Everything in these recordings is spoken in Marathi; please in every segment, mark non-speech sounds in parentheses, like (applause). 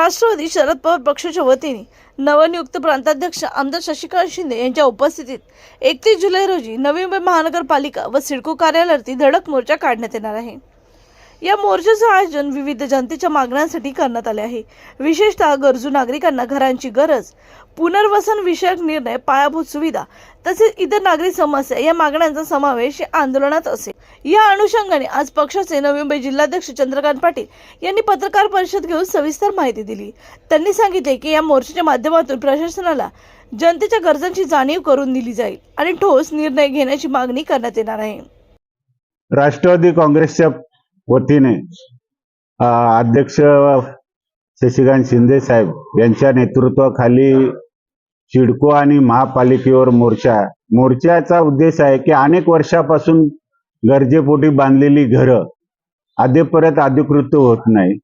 राष्ट्रवादी शरद पवार पक्षाच्या वतीने नवनियुक्त प्रांताध्यक्ष आमदार शशिकांत शिंदे यांच्या उपस्थितीत एकतीस जुलै रोजी नवी मुंबई महानगरपालिका व सिडको कार्यालयावरती धडक मोर्चा काढण्यात येणार आहे. या मोर्चाचं आयोजन विविध जनतेच्या मागण्यांसाठी करण्यात आले आहे. विशेषतः गरजू नागरिकांना घरांची गरज पुनर्वसन विषयक निर्णय पायाभूत सुविधा तसेच इतर नागरिक समस्या या मागण्यांचा समावेश या आंदोलनात असेल या अनुषंगाने आज पक्षाचे नवी मुंबई जिल्हाध्यक्ष चंद्रकांत पाटील यांनी पत्रकार परिषद घेऊन सविस्तर माहिती दिली. त्यांनी सांगितले की या मोर्चाच्या माध्यमातून प्रशासनाला जनतेच्या गरजांची जाणीव करून दिली जाईल आणि ठोस निर्णय घेण्याची मागणी करण्यात येणार आहे. राष्ट्रवादी काँग्रेसच्या वतीने अध्यक्ष शशिकांत शिंदे साहेब यांच्या नेतृत्वाखाली सिडको आणि महापालिकेवर मोर्चा. मोर्चाचा उद्देश आहे की अनेक वर्षापासून गरजेपोटी बांधलेली घरं अद्यापर्यंत अधिकृत होत नाही.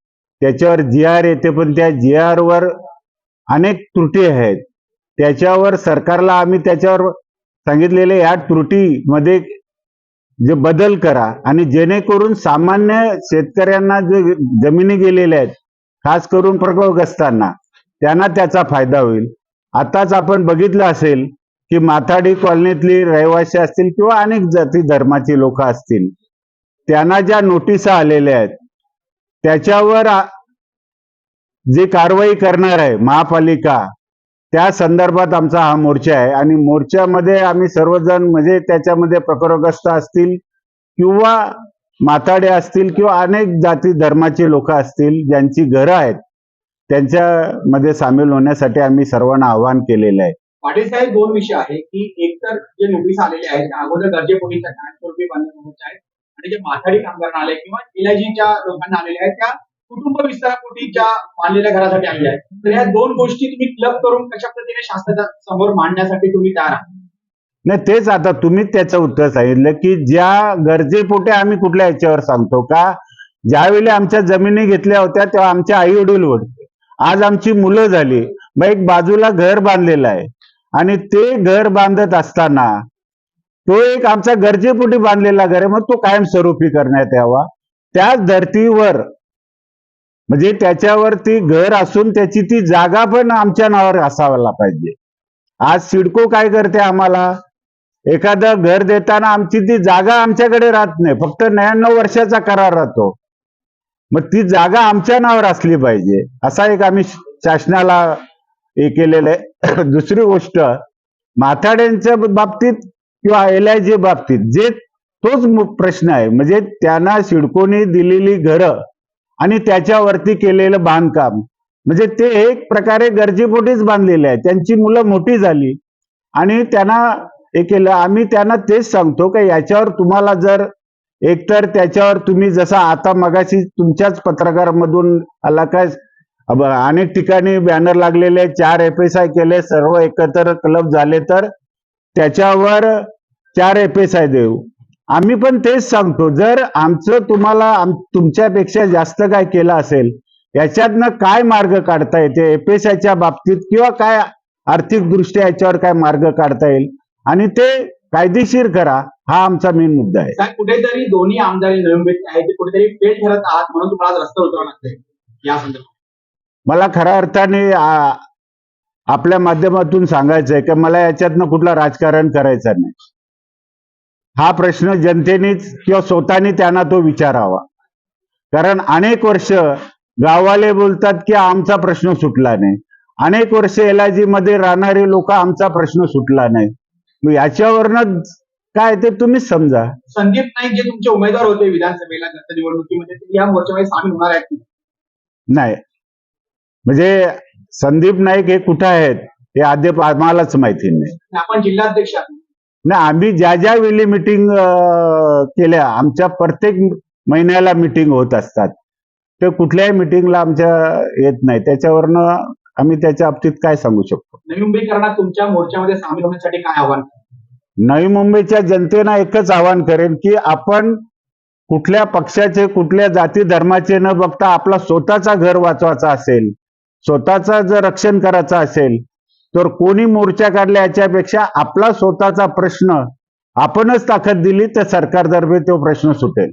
त्याच्यावर जी आर येते पण त्या जी वर अनेक त्रुटी आहेत. त्याच्यावर सरकारला आम्ही त्याच्यावर सांगितलेले या त्रुटीमध्ये जे बदल करा आणि जेणेकरून सामान्य शेतकऱ्यांना जे जमिनी गेलेल्या आहेत खास करून प्रकल्पग्रस्तांना त्यांना त्याचा फायदा होईल. आताच आपण बघितलं असेल की माथाडी कॉलनीतली रहिवासी असतील किंवा अनेक जाती धर्माची लोक असतील त्यांना ज्या नोटिसा आलेल्या आहेत त्याच्यावर जे जी कारवाई करणार आहे महापालिका त्या संदर्भात आमचा हा मोर्चा आहे. आणि मोर्चामध्ये आम्ही सर्वजण म्हणजे त्याच्यामध्ये प्रकरग्रस्त असतील किंवा माताडे असतील किंवा अनेक जाती धर्माचे लोक असतील ज्यांची घरं आहेत त्यांच्यामध्ये सामील होण्यासाठी आम्ही सर्वांना आवाहन केलेलं आहे. पाटील साहेब दोन विषय आहे की एक तर जे नोटीस आलेले आहेत अगोदर गरजेपोटीच्या कायमस्वरूपी आहेत आणि जे माथाडी कामगारांना आले किंवा इलाजीच्या लोकांना आलेले आहेत त्या कुटुंब विस्तारापोटीच्या बांधलेल्या घरासाठी आणल्या आहेत तर या दोन गोष्टी तुम्ही क्लब करून कशा पद्धतीने शासनाच्या समोर मांडण्यासाठी तुम्ही तयार आहात? नाही तेच आता तुम्ही त्याचं उत्तर सांगितलं की ज्या गरजेपोटे आम्ही कुठल्या याच्यावर सांगतो का? ज्यावेळी आमच्या जमिनी घेतल्या होत्या तेव्हा आमचे आई वडील होते आज आमची मुलं झाली. मग एक बाजूला घर बांधलेलं आहे. आणि ते घर बांधत असताना तो एक आमचा गरजेपोटी बांधलेला घर आहे. मग तो कायमस्वरूपी करण्यात यावा. त्याच धर्तीवर म्हणजे त्याच्यावरती घर असून त्याची ती जागा पण आमच्या नावावर असावायला पाहिजे. आज सिडको काय करते आम्हाला? एखादं घर देताना आमची ती जागा आमच्याकडे राहत नाही. फक्त न्याण्णव वर्षाचा करार राहतो. मग ती जागा आमच्या नावावर असली पाहिजे. असा एक आम्ही शासनाला हे केलेलं आहे. (coughs) दुसरी गोष्ट माथाड्यांच्या बाबतीत किंवा एल आय जी बाबतीत जे तोच प्रश्न आहे. म्हणजे त्यांना सिडकोनी दिलेली घरं आणि त्याच्यावरती केलेलं बांधकाम. म्हणजे ते एक प्रकारे गरजेपोटीच बांधलेले आहे. त्यांची मुलं मोठी झाली आणि त्यांना हे केलं. आम्ही त्यांना तेच सांगतो की याच्यावर तुम्हाला जर एकतर त्याच्यावर तुम्ही जसा आता मगाशी तुमच्याच पत्रकारामधून आला काय अनेक ठिकाणी बॅनर लागलेले चार एफ एस आय केले सर्व एकत्र क्लब झाले तर त्याच्यावर चार एफ एस आय देऊ. आम्ही पण तेच सांगतो जर आमचं तुम्हाला आम तुमच्यापेक्षा जास्त काय केलं असेल याच्यातनं काय मार्ग काढता येते आयच्या बाबतीत किंवा काय आर्थिक दृष्ट्या याच्यावर काय मार्ग काढता येईल आणि ते कायदेशीर करा हा आमचा मेन मुद्दा आहे. कुठेतरी दोन्ही आमदारी आहेत ते कुठेतरी फेल ठरत आहात म्हणून तुम्हाला आज रस्ता उतरावं लागतंय या संदर्भात. मला खऱ्या अर्थाने आपल्या माध्यमातून सांगायचं आहे की मला याच्यातनं कुठलं राजकारण करायचं नाही. हा प्रश्न जनतेनेच किंवा स्वतःने त्यांना तो विचारावा. कारण अनेक वर्ष गाववाले बोलतात की आमचा प्रश्न सुटला नाही. अनेक वर्ष एलआयजी मध्ये राहणारे लोक आमचा प्रश्न सुटला नाही. मग याच्यावरनं काय ते तुम्हीच समजा. संदीप नाईक जे तुमचे उमेदवार होते विधानसभेला निवडणुकीमध्ये या मोर्चामध्ये सामील होणार आहेत? नाही. म्हणजे संदीप नाईक हे कुठं आहेत हे अद्याप आम्हालाच माहिती नाही. आपण जिल्हाध्यक्ष नाही आम्ही ज्या ज्या वेळी मिटिंग केल्या आमच्या प्रत्येक महिन्याला मिटिंग होत असतात. ते कुठल्याही मिटिंगला आमच्या येत नाही. त्याच्यावरनं आम्ही त्याच्या बाबतीत काय सांगू शकतो? नवी मुंबईकरांना तुमच्या मोर्चामध्ये सामील होण्यासाठी काय आव्हान? नवी मुंबईच्या जनतेनं एकच आवाहन करेन की आपण कुठल्या पक्षाचे कुठल्या जाती धर्माचे न बघता आपला स्वतःचा घर वाचवायचा असेल स्वतःचा जर रक्षण करायचं असेल तर कोणी मोर्चा काढला याच्यापेक्षा आपला स्वतःचा प्रश्न आपणच ताकद दिली तर सरकारतर्फे तो प्रश्न सुटेल.